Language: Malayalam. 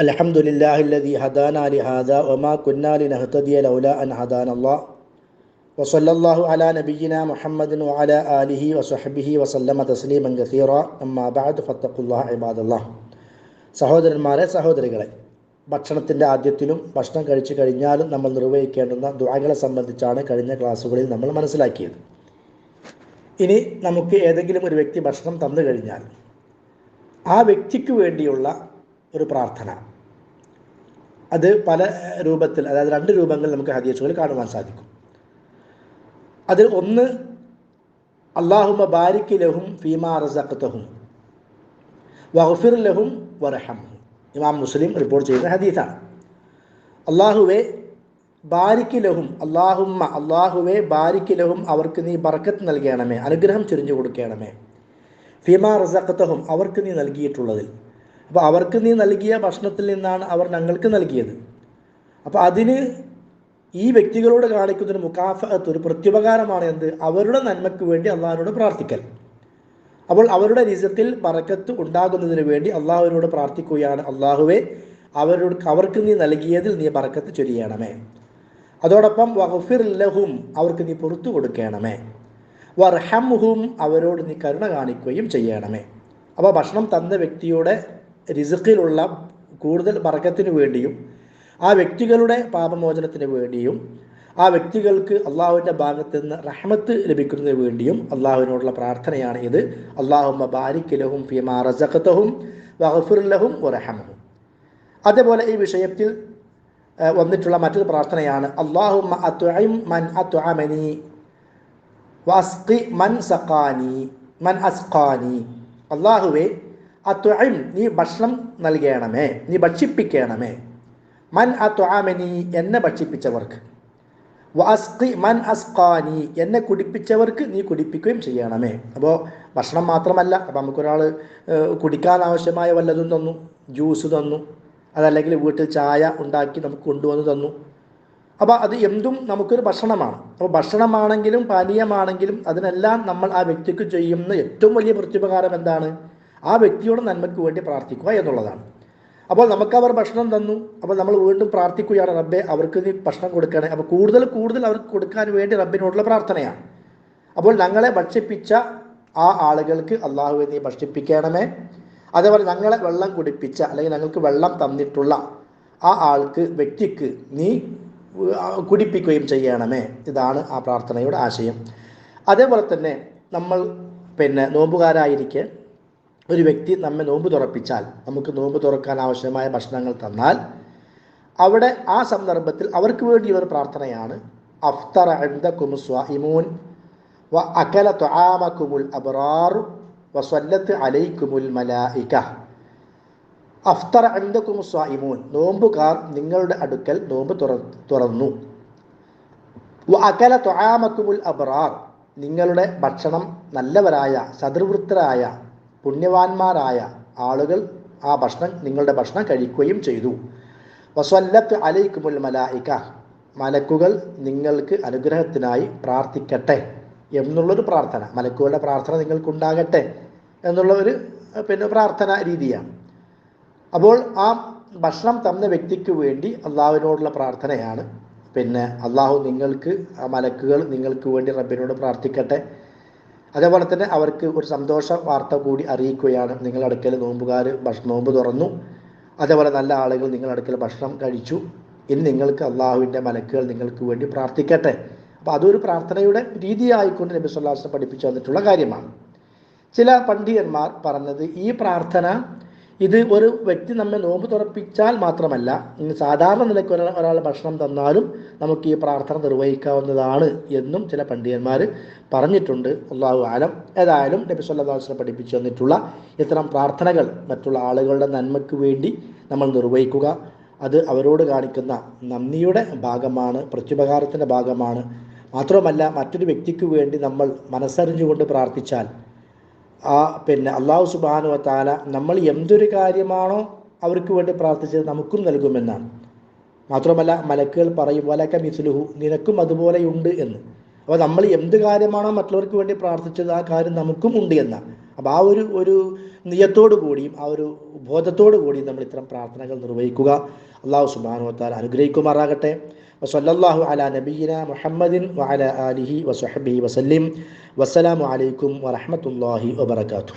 الحمد لله الذي هدانا لهذا وما كنا لنهتدي لولا أن هدانا الله وصلى الله على نبينا محمد وعلى آله وصحبه وسلم تسليما كثيرا أما സഹോദരന്മാരെ സഹോദരികളെ ഭക്ഷണത്തിന്റെ ആദ്യത്തിലും ഭക്ഷണം കഴിച്ചു കഴിഞ്ഞാലും നമ്മൾ നിർവഹിക്കേണ്ടുന്ന ദുആകളെ സംബന്ധിച്ചാണ് കഴിഞ്ഞ ക്ലാസ്സുകളിൽ നമ്മൾ മനസ്സിലാക്കിയത്. ഇനി നമുക്ക് ഏതെങ്കിലും ഒരു വ്യക്തി ഭക്ഷണം തന്നു കഴിഞ്ഞാൽ ആ വ്യക്തിക്ക് വേണ്ടിയുള്ള ഒരു പ്രാർത്ഥന. അത് പല രൂപത്തിൽ അതായത് രണ്ട് രൂപങ്ങൾ നമുക്ക് ഹദീസുകളിൽ കാണുവാൻ സാധിക്കും. അതിൽ ഒന്ന് അള്ളാഹുമ ബാരിക്ക് ലഹും ഫീമാ റസഖത്തഹും വഗ്ഫിർ ലഹും വറഹം ഇമാം മുസ്ലിം റിപ്പോർട്ട് ചെയ്യുന്ന ഹദീസാണ്. അള്ളാഹുവെ ബാരിക്ക് ലഹും അള്ളാഹുമ്മ അള്ളാഹുവെ ബാരിക്ക് ലഹും അവർക്ക് നീ ബർക്കത്ത് നൽകണമേ അനുഗ്രഹം ചൊരിഞ്ഞു കൊടുക്കണമേ. ഫീമാ റസഖത്തഹും അവർക്ക് നീ നൽകിയിട്ടുള്ളതിൽ. അപ്പോൾ അവർക്ക് നീ നൽകിയ ഭക്ഷണത്തിൽ നിന്നാണ് അവർ ഞങ്ങൾക്ക് നൽകിയത്. അപ്പോൾ അതിന് ഈ വ്യക്തികളോട് കാണിക്കുന്ന ഒരു മുക്കാഫത്ത് ഒരു പ്രത്യുപകാരമാണ് എന്ത്? അവരുടെ നന്മയ്ക്ക് വേണ്ടി അള്ളാഹിനോട് പ്രാർത്ഥിക്കൽ. അപ്പോൾ അവരുടെ രീതിയിൽ പറക്കത്ത് ഉണ്ടാകുന്നതിന് വേണ്ടി അള്ളാഹുവിനോട് പ്രാർത്ഥിക്കുകയാണ്. അള്ളാഹുവെ അവരോട് അവർക്ക് നീ നൽകിയതിൽ നീ പറക്കത്ത് ചൊരിയണമേ. അതോടൊപ്പം വഹഫിർ ലഹും അവർക്ക് നീ പുറത്തു കൊടുക്കണമേ. വർഹംഹും അവരോട് നീ കരുണ കാണിക്കുകയും ചെയ്യണമേ. അപ്പോൾ ഭക്ഷണം തന്ന വ്യക്തിയുടെ റിസുക്കിലുള്ള കൂടുതൽ വർഗത്തിന് വേണ്ടിയും ആ വ്യക്തികളുടെ പാപമോചനത്തിന് വേണ്ടിയും ആ വ്യക്തികൾക്ക് അള്ളാഹുവിന്റെ ഭാഗത്ത് നിന്ന് റഹ്മത്ത് ലഭിക്കുന്നതിന് വേണ്ടിയും അള്ളാഹുവിനോടുള്ള പ്രാർത്ഥനയാണ് ഇത്. അള്ളാഹുമ്മ ബാരിക്കലഹും ഫിമാ റസഖത്തഹും വഹഫുർലഹും വറഹമഹും. അതേപോലെ ഈ വിഷയത്തിൽ വന്നിട്ടുള്ള മറ്റൊരു പ്രാർത്ഥനയാണ് അള്ളാഹുമ്മ അത്വഇം മൻ അത്വഅമനി വസ്ഖി മൻ സഖാനി മൻ അസ്ഖാനി. അള്ളാഹുവെ അത്വഇം നീ ഭക്ഷണം നൽകണമേ നീ ഭക്ഷിപ്പിക്കണമേ. മൻ അത്വാമനി എന്നെ ഭക്ഷിപ്പിച്ചവർക്ക്. വസ്ഖി മൻ അസ്കാനി എന്നെ കുടിപ്പിച്ചവർക്ക് നീ കുടിപ്പിക്കുകയും ചെയ്യണമേ. അപ്പോൾ ഭക്ഷണം മാത്രമല്ല അപ്പം നമുക്കൊരാൾ കുടിക്കാൻ ആവശ്യമായ വല്ലതും തന്നു ജ്യൂസ് തന്നു അതല്ലെങ്കിൽ വീട്ടിൽ ചായ ഉണ്ടാക്കി നമുക്ക് കൊണ്ടുവന്ന് തന്നു. അപ്പോൾ അത് എന്തും നമുക്കൊരു ഭക്ഷണമാണ്. അപ്പോൾ ഭക്ഷണമാണെങ്കിലും പാനീയമാണെങ്കിലും അതിനെല്ലാം നമ്മൾ ആ വ്യക്തിക്ക് ചെയ്യുന്ന ഏറ്റവും വലിയ പ്രത്യുപകാരം എന്താണ്? ആ വ്യക്തിയോട് നന്മയ്ക്ക് വേണ്ടി പ്രാർത്ഥിക്കുക എന്നുള്ളതാണ്. അപ്പോൾ നമുക്ക് അവർ ഭക്ഷണം തന്നു. അപ്പോൾ നമ്മൾ വീണ്ടും പ്രാർത്ഥിക്കുകയാണ് റബ്ബെ അവർക്ക് നീ ഭക്ഷണം കൊടുക്കണേ. അപ്പോൾ കൂടുതൽ കൂടുതൽ അവർക്ക് കൊടുക്കാൻ വേണ്ടി റബ്ബിനോടുള്ള പ്രാർത്ഥനയാണ്. അപ്പോൾ ഞങ്ങളെ ഭക്ഷിപ്പിച്ച ആ ആളുകൾക്ക് അള്ളാഹുവെ നീ ഭക്ഷിപ്പിക്കണമേ. അതേപോലെ ഞങ്ങളെ വെള്ളം കുടിപ്പിച്ച അല്ലെങ്കിൽ ഞങ്ങൾക്ക് വെള്ളം തന്നിട്ടുള്ള ആ ആൾക്ക് വ്യക്തിക്ക് നീ കുടിപ്പിക്കുകയും ചെയ്യണമേ. ഇതാണ് ആ പ്രാർത്ഥനയുടെ ആശയം. അതേപോലെ തന്നെ നമ്മൾ പിന്നെ നോമ്പുകാരായിരിക്കെ ഒരു വ്യക്തി നമ്മെ നോമ്പ് തുറപ്പിച്ചാൽ നമുക്ക് നോമ്പ് തുറക്കാൻ ആവശ്യമായ ഭക്ഷണങ്ങൾ തന്നാൽ അവിടെ ആ സന്ദർഭത്തിൽ അവർക്ക് വേണ്ടിയുള്ള ഒരു പ്രാർത്ഥനയാണ് അഫ്തർ അൻദകും സ്വാഇമൂൻ വ അകല തുആമകുമുൽ അബ്റാർ വസ്വല്ലത്ത് അലൈക്കുമുൽ മലായിക. അഫ്തർ അൻദകും സ്വാഇമൂൻ നോമ്പുകാർ നിങ്ങളുടെ അടുക്കൽ നോമ്പ് തുറ തുറന്നു. അകല ത്വാമക്കുമുൽ അബറാർ നിങ്ങളുടെ ഭക്ഷണം നല്ലവരായ സദൃവൃത്തരായ പുണ്യവാന്മാരായ ആളുകൾ ആ ഭക്ഷണം നിങ്ങളുടെ ഭക്ഷണം കഴിക്കുകയും ചെയ്തു. വസ്വല്ലത്ത് അലൈക്കുമുൽ മലായിക്ക മലക്കുകൾ നിങ്ങൾക്ക് അനുഗ്രഹത്തിനായി പ്രാർത്ഥിക്കട്ടെ എന്നുള്ളൊരു പ്രാർത്ഥന മലക്കുകളുടെ പ്രാർത്ഥന നിങ്ങൾക്കുണ്ടാകട്ടെ എന്നുള്ള ഒരു പിന്നെ പ്രാർത്ഥന രീതിയാണ്. അപ്പോൾ ആ ഭക്ഷണം തന്ന വ്യക്തിക്ക് വേണ്ടി അള്ളാഹുവിനോടുള്ള പ്രാർത്ഥനയാണ്. പിന്നെ അള്ളാഹു നിങ്ങൾക്ക് ആ മലക്കുകൾ നിങ്ങൾക്ക് വേണ്ടി റബ്ബിനോട് പ്രാർത്ഥിക്കട്ടെ. അതേപോലെ തന്നെ അവർക്ക് ഒരു സന്തോഷ വാർത്ത കൂടി അറിയിക്കുകയാണ്. നിങ്ങളുടെ അടുക്കൽ നോമ്പുകാർ ഭക്ഷണം നോമ്പ് തുറന്നു. അതേപോലെ നല്ല ആളുകൾ നിങ്ങളുടെ അടുക്കൽ ഭക്ഷണം കഴിച്ചു. ഇനി നിങ്ങൾക്ക് അള്ളാഹുവിന്റെ മലക്കുകൾ നിങ്ങൾക്ക് വേണ്ടി പ്രാർത്ഥിക്കട്ടെ. അപ്പോൾ അതൊരു പ്രാർത്ഥനയുടെ രീതിയായിക്കൊണ്ട് നബി സുല്ലാസ് പഠിപ്പിച്ചു തന്നിട്ടുള്ള കാര്യമാണ്. ചില പണ്ഡിതന്മാർ പറഞ്ഞത് ഈ പ്രാർത്ഥന ഇത് ഒരു വ്യക്തി നമ്മെ നോമ്പ് തുറപ്പിച്ചാൽ മാത്രമല്ല സാധാരണ നിലയ്ക്ക് ഒരാൾ ഒരാൾ ഭക്ഷണം തന്നാലും നമുക്ക് ഈ പ്രാർത്ഥന നിർവഹിക്കാവുന്നതാണ് എന്നും ചില പണ്ഡിതന്മാർ പറഞ്ഞിട്ടുണ്ട്. അള്ളാഹു ആലം ഏതായാലും നബി സല്ലാസ്ലം പഠിപ്പിച്ചു തന്നിട്ടുള്ള ഇത്തരം പ്രാർത്ഥനകൾ മറ്റുള്ള ആളുകളുടെ നന്മയ്ക്ക് വേണ്ടി നമ്മൾ നിർവഹിക്കുക. അത് അവരോട് കാണിക്കുന്ന നന്ദിയുടെ ഭാഗമാണ് പ്രത്യുപകാരത്തിന്റെ ഭാഗമാണ്. മാത്രമല്ല മറ്റൊരു വ്യക്തിക്ക് വേണ്ടി നമ്മൾ മനസ്സറിഞ്ഞുകൊണ്ട് പ്രാർത്ഥിച്ചാൽ ആ പിന്നെ അള്ളാഹു സുബാനു താല നമ്മൾ എന്തൊരു കാര്യമാണോ അവർക്ക് വേണ്ടി പ്രാർത്ഥിച്ചത് നമുക്കും നൽകുമെന്നാണ്. മാത്രമല്ല മലക്കുകൾ പറയും വലക്ക മിസ്ലുഹു നിനക്കും അതുപോലെയുണ്ട് എന്ന്. അപ്പോൾ നമ്മൾ എന്ത് കാര്യമാണോ മറ്റുള്ളവർക്ക് വേണ്ടി പ്രാർത്ഥിച്ചത് ആ കാര്യം നമുക്കും ഉണ്ട് എന്നാണ്. അപ്പോൾ ആ ഒരു ഒരു നിയത്തോടു കൂടിയും ആ ഒരു ബോധത്തോടു കൂടിയും നമ്മൾ ഇത്തരം പ്രാർത്ഥനകൾ നിർവഹിക്കുക. അള്ളാഹു സുബാനുവത്താൽ അനുഗ്രഹിക്കുമാറാകട്ടെ. وصلى الله على نبينا محمد وعلى آله وصحبه وسلم. والسلام عليكم ورحمة الله وبركاته.